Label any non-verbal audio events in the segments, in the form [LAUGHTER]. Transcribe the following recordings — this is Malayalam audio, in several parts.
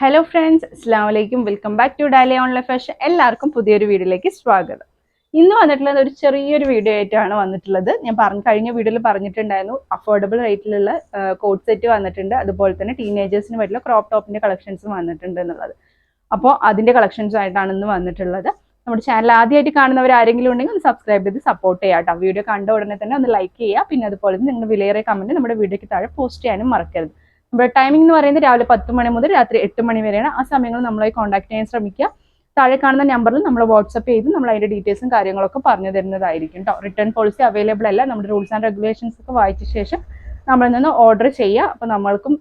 ഹലോ ഫ്രണ്ട്സ് അസ്സാം വലൈക്കും welcome back to Dolly online fashion എല്ലാവർക്കും പുതിയൊരു വീഡിയോയിലേക്ക് സ്വാഗതം. ഇന്ന് വന്നിട്ടുള്ളത് ഒരു ചെറിയൊരു വീഡിയോ ആയിട്ടാണ് വന്നിട്ടുള്ളത്. ഞാൻ പറഞ്ഞു കഴിഞ്ഞ വീഡിയോയിൽ പറഞ്ഞിട്ടുണ്ടായിരുന്നു അഫോർഡബിൾ റേറ്റിലുള്ള കോഡ് സെറ്റ് വന്നിട്ടുണ്ട്. അതുപോലെ തന്നെ ടീനേജേഴ്സിന് പറ്റില്ല ക്രോപ്പ് ടോപ്പിന്റെ കളക്ഷൻസും വന്നിട്ടുണ്ട് എന്നുള്ളത്. അപ്പോൾ അതിന്റെ കളക്ഷൻസ് ആയിട്ടാണ് ഇന്ന് വന്നിട്ടുള്ളത്. നമ്മുടെ ചാനൽ ആദ്യമായിട്ട് കാണുന്നവർ ആരെങ്കിലും ഉണ്ടെങ്കിൽ ഒന്ന് സബ്സ്ക്രൈബ് ചെയ്ത് സപ്പോർട്ട് ചെയ്യാം കേട്ടോ. വീഡിയോ കണ്ട ഉടനെ തന്നെ ഒന്ന് ലൈക്ക് ചെയ്യുക. പിന്നെ അതുപോലെ തന്നെ നിങ്ങളുടെ വിലയേറെ കമന്റ് നമ്മുടെ വീഡിയോയ്ക്ക് താഴെ പോസ്റ്റ് ചെയ്യാനും മറക്കരുത്. നമ്മുടെ ടൈമിംഗ് എന്ന് പറയുന്നത് രാവിലെ പത്ത് മണി മുതൽ രാത്രി എട്ട് മണി വരെയാണ്. ആ സമയങ്ങളിൽ നമ്മളെ കോൺടാക്ട് ചെയ്യാൻ ശ്രമിക്കുക. താഴെ കാണുന്ന നമ്പറിൽ നമ്മൾ വാട്സപ്പ് ചെയ്ത് നമ്മൾ അതിന്റെ ഡീറ്റെയിൽസും കാര്യങ്ങളൊക്കെ പറഞ്ഞു തരുന്നതായിരിക്കും കേട്ടോ റിട്ടേൺ പോളിസി അവൈലബിൾ അല്ല. നമ്മുടെ റൂൾസ് ആൻഡ് റെഗുലേഷൻസ് ഒക്കെ വായിച്ച ശേഷം നമ്മളിൽ നിന്ന് ഓർഡർ ചെയ്യുക. അപ്പോൾ നമ്മൾക്കും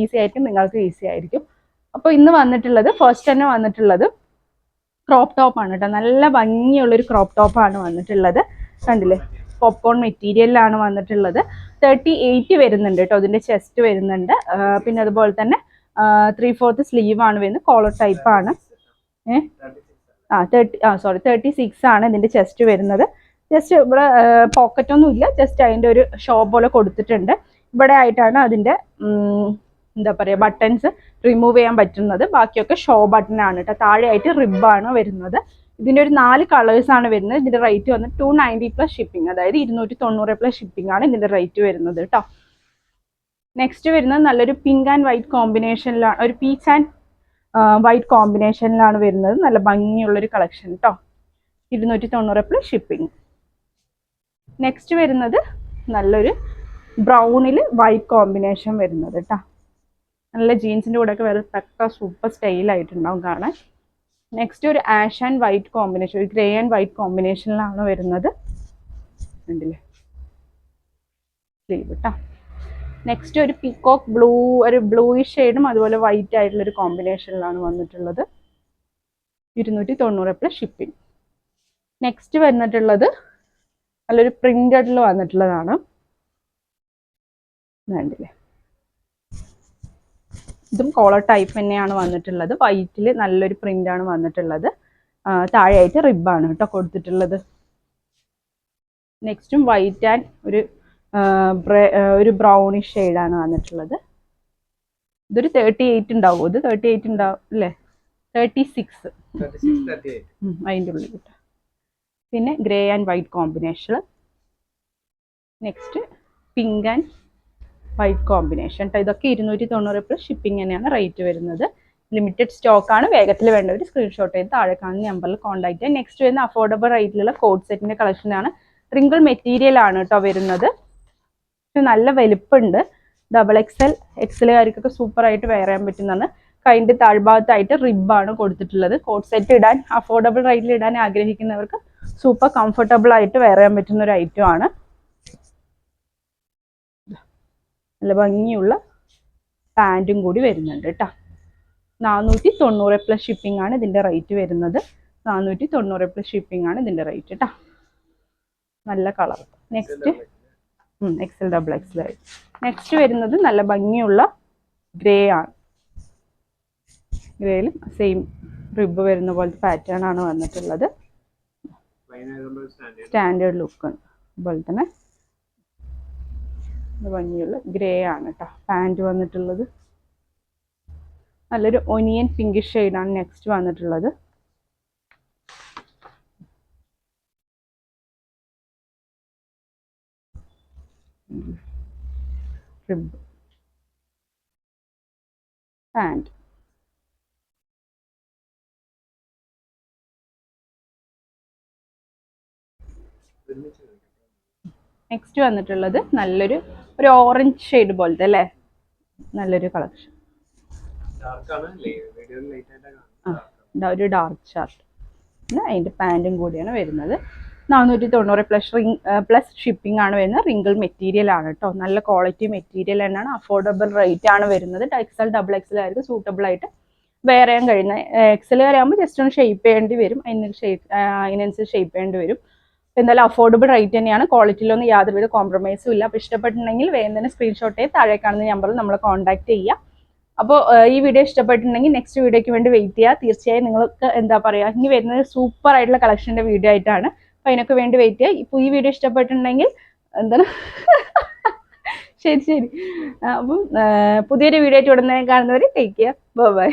ഈസി ആയിരിക്കും. നിങ്ങൾക്ക് ഈസി ആയിരിക്കും. അപ്പോൾ ഇന്ന് വന്നിട്ടുള്ളത് ഫസ്റ്റ് തന്നെ വന്നിട്ടുള്ളത് ക്രോപ്പ് ടോപ്പാണ് കേട്ടോ നല്ല ഭംഗിയുള്ളൊരു ക്രോപ്പ് ടോപ്പ് ആണ് വന്നിട്ടുള്ളത്. കണ്ടില്ലേ? പോപ്കോൺ മെറ്റീരിയലിലാണ് വന്നിട്ടുള്ളത്. തേർട്ടി എയ്റ്റ് വരുന്നുണ്ട് കേട്ടോ അതിന്റെ ചെസ്റ്റ് വരുന്നുണ്ട്. പിന്നെ അതുപോലെ തന്നെ ത്രീ ഫോർത്ത് സ്ലീവ് ആണ് വരുന്നത് കോളർ ടൈപ്പ് ആണ് ഏഹ് ആ തേർട്ടി ആ സോറി തേർട്ടി സിക്സ് ആണ് ഇതിന്റെ ചെസ്റ്റ് വരുന്നത്. ജസ്റ്റ് ഇവിടെ പോക്കറ്റ് ഒന്നും ഇല്ല ജസ്റ്റ് അതിന്റെ ഒരു ഷോ പോലെ കൊടുത്തിട്ടുണ്ട്. ഇവിടെ ആയിട്ടാണ് അതിന്റെ എന്താ പറയുക ബട്ടൺസ് റിമൂവ് ചെയ്യാൻ പറ്റുന്നത്. ബാക്കിയൊക്കെ ഷോ ബട്ടൺ ആണ് കേട്ടോ താഴെയായിട്ട് ആണ് വരുന്നത്. ഇതിന്റെ ഒരു നാല് കളേഴ്സ് ആണ് വരുന്നത്. ഇതിന്റെ റേറ്റ് വന്ന് ടു നയന്റി പ്ലസ് ഷിപ്പിംഗ് അതായത് ഇരുന്നൂറ്റി തൊണ്ണൂറ് പ്ലസ് ഷിപ്പിംഗ് ആണ് ഇതിന്റെ റേറ്റ് വരുന്നത് കേട്ടോ നെക്സ്റ്റ് വരുന്നത് നല്ലൊരു പിങ്ക് ആൻഡ് വൈറ്റ് കോമ്പിനേഷനിലാണ് ഒരു പീച്ച് ആൻഡ് വൈറ്റ് കോമ്പിനേഷനിലാണ് വരുന്നത്. നല്ല ഭംഗിയുള്ളൊരു കളക്ഷൻ കേട്ടോ ഇരുന്നൂറ്റി തൊണ്ണൂറ് പ്ലസ് ഷിപ്പിംഗ് നെക്സ്റ്റ് വരുന്നത് നല്ലൊരു ബ്രൗണിൽ വൈറ്റ് കോമ്പിനേഷൻ വരുന്നത് കേട്ടോ നല്ല ജീൻസിന്റെ കൂടെയൊക്കെ വേറെ തക്ക സൂപ്പർ സ്റ്റൈലായിട്ടുണ്ടാവും കാണാൻ. നെക്സ്റ്റ് ഒരു ആഷ് ആൻഡ് വൈറ്റ് കോമ്പിനേഷൻ ഒരു ഗ്രേ ആൻഡ് വൈറ്റ് കോമ്പിനേഷനിലാണ് വരുന്നത്. കേട്ടോ നെക്സ്റ്റ് ഒരു പീക്കോക്ക് ബ്ലൂ ഒരു ബ്ലൂയിഷ് ഷെയ്ഡും അതുപോലെ വൈറ്റ് ആയിട്ടുള്ള ഒരു കോമ്പിനേഷനിലാണ് വന്നിട്ടുള്ളത്. ഇരുന്നൂറ്റി തൊണ്ണൂറ് പ്ലസ് ഷിപ്പിംഗ് നെക്സ്റ്റ് വന്നിട്ടുള്ളത് നല്ലൊരു പ്രിന്റഡിൽ വന്നിട്ടുള്ളതാണ്. വേണ്ടില്ലേ ഇതും കോളർ ടൈപ്പ് തന്നെയാണ് വന്നിട്ടുള്ളത്. വൈറ്റിൽ നല്ലൊരു പ്രിന്റ് ആണ് വന്നിട്ടുള്ളത്. താഴെയായിട്ട് റിബാണ് കേട്ടോ കൊടുത്തിട്ടുള്ളത്. നെക്സ്റ്റും വൈറ്റ് ആൻഡ് ഒരു ഒരു ബ്രൗണിഷ് ഷെയ്ഡാണ് വന്നിട്ടുള്ളത്. ഇതൊരു തേർട്ടി എയ്റ്റ് ഉണ്ടാവും. ഇത് തേർട്ടി എയ്റ്റ് ഉണ്ടാവും അല്ലേ? തേർട്ടി സിക്സ് അതിന്റെ ഉള്ളിൽ കിട്ടും. പിന്നെ grey and white combination next pink and white combination കേട്ടോ ഇതൊക്കെ ഇരുന്നൂറ്റി തൊണ്ണൂറ് പ്ലസ് ഷിപ്പിംഗ് തന്നെയാണ് റേറ്റ് വരുന്നത്. ലിമിറ്റഡ് സ്റ്റോക്ക് ആണ്. വേഗത്തിൽ വേണ്ടവർ സ്ക്രീൻഷോട്ട് ചെയ്ത് താഴെ കാണുന്ന നമ്പറിൽ കോൺടാക്ട് ചെയ്യാം. നെക്സ്റ്റ് വരുന്ന അഫോർഡബിൾ റേറ്റിലുള്ള കോഡ് സെറ്റിന്റെ കളക്ഷനാണ് റിങ്കിൾ മെറ്റീരിയൽ ആണ് കേട്ടോ വരുന്നത്. നല്ല വലിപ്പമുണ്ട് ഡബിൾ എക്സൽ എക്സലുകാർക്കൊക്കെ സൂപ്പർ ആയിട്ട് വെയർ ചെയ്യാൻ പറ്റുന്നതാണ്. കൈന്റെ താഴ്ഭാഗത്തായിട്ട് റിബാണ് കൊടുത്തിട്ടുള്ളത്. കോഡ് സെറ്റ് ഇടാൻ അഫോർഡബിൾ റേറ്റിൽ ഇടാൻ ആഗ്രഹിക്കുന്നവർക്ക് സൂപ്പർ കംഫർട്ടബിൾ ആയിട്ട് വെയർ ചെയ്യാൻ പറ്റുന്ന ഒരു ഐറ്റം ആണ്. നല്ല ഭംഗിയുള്ള പാന്റും കൂടി വരുന്നുണ്ട് കേട്ടോ നാനൂറ്റി തൊണ്ണൂറ് പ്ലസ് ഷിപ്പിംഗ് ആണ് ഇതിന്റെ റേറ്റ് വരുന്നത്. നാനൂറ്റി തൊണ്ണൂറ് പ്ലസ് ഷിപ്പിംഗ് ആണ് ഇതിന്റെ റേറ്റ് കേട്ടോ നല്ല colour next XL double XL next വരുന്നത് നല്ല ഭംഗിയുള്ള ഗ്രേ ആണ്. ഗ്രേയിലും സെയിം റിബ് വരുന്ന പോലത്തെ പാറ്റേൺ ആണ് വന്നിട്ടുള്ളത്. സ്റ്റാൻഡേർഡ് ലുക്ക് അതുപോലെ തന്നെ ഇത് ഭംഗിയുള്ള ഗ്രേ ആണ് കേട്ടോ പാന്റ് വന്നിട്ടുള്ളത്. നല്ലൊരു ഒനിയൻ പിങ്കിഷ് ഷെയ്ഡാണ് നെക്സ്റ്റ് വന്നിട്ടുള്ളത്. റിബ് പാന്റ് നെക്സ്റ്റ് വന്നിട്ടുള്ളത് നല്ലൊരു ഒരു ഓറഞ്ച് ഷെയ്ഡ് പോലത്തെ അല്ലേ? നല്ലൊരു കളക്ഷൻ ആ ഒരു ഡാർക്ക് ഷർട്ട് അതിന്റെ അതിന്റെ പാന്റും കൂടിയാണ് വരുന്നത്. നാനൂറ്റി തൊണ്ണൂറ് പ്ലസ് റിങ് പ്ലസ് ഷിപ്പിംഗ് ആണ് വരുന്നത്. റിങ്കിൾ മെറ്റീരിയൽ ആണ് കേട്ടോ നല്ല ക്വാളിറ്റി മെറ്റീരിയൽ തന്നെയാണ്. അഫോർഡബിൾ റേറ്റ് ആണ് വരുന്നത്. എക്സൽ ഡബിൾ എക്സൽ ആയിരിക്കും സൂട്ടബിൾ ആയിട്ട് വെയർ ചെയ്യാൻ കഴിയുന്ന എക്സൽ വരെ ആകുമ്പോൾ ജസ്റ്റ് ഒന്ന് ഷേപ്പ് ചെയ്യേണ്ടി വരും. അതിന് ഷേപ്പ് അതിനനുസരിച്ച് ഷേപ്പ് ചെയ്യേണ്ടി വരും. എന്തായാലും അഫോർഡബിൾ റേറ്റ് തന്നെയാണ്. ക്വാളിറ്റിയിലൊന്നും യാതൊരുവിധ കോംപ്രമൈസും ഇല്ല. അപ്പോൾ ഇഷ്ടപ്പെട്ടിട്ടുണ്ടെങ്കിൽ വേഗം തന്നെ സ്ക്രീൻഷോട്ട് താഴെ കാണുന്ന നമ്പറിൽ നമ്മളെ കോൺടാക്ട് ചെയ്യുക. അപ്പോൾ ഈ വീഡിയോ ഇഷ്ടപ്പെട്ടിട്ടുണ്ടെങ്കിൽ നെക്സ്റ്റ് വീഡിയോയ്ക്ക് വേണ്ടി വെയിറ്റ് ചെയ്യുക. തീർച്ചയായും നിങ്ങൾക്ക് എന്താ പറയുക ഇനി വരുന്നത് സൂപ്പർ ആയിട്ടുള്ള കളക്ഷന്റെ വീഡിയോ ആയിട്ടാണ്. അപ്പോൾ അതിനൊക്കെ വേണ്ടി വെയിറ്റ് ചെയ്യുക. ഇപ്പോൾ ഈ വീഡിയോ ഇഷ്ടപ്പെട്ടിട്ടുണ്ടെങ്കിൽ എന്താണ്? [LAUGHS] ശരി ശരി. അപ്പം പുതിയൊരു വീഡിയോ ആയിട്ട് ഉടനെ കാണുന്നവരെ ടേക്ക് കെയർ ബൈ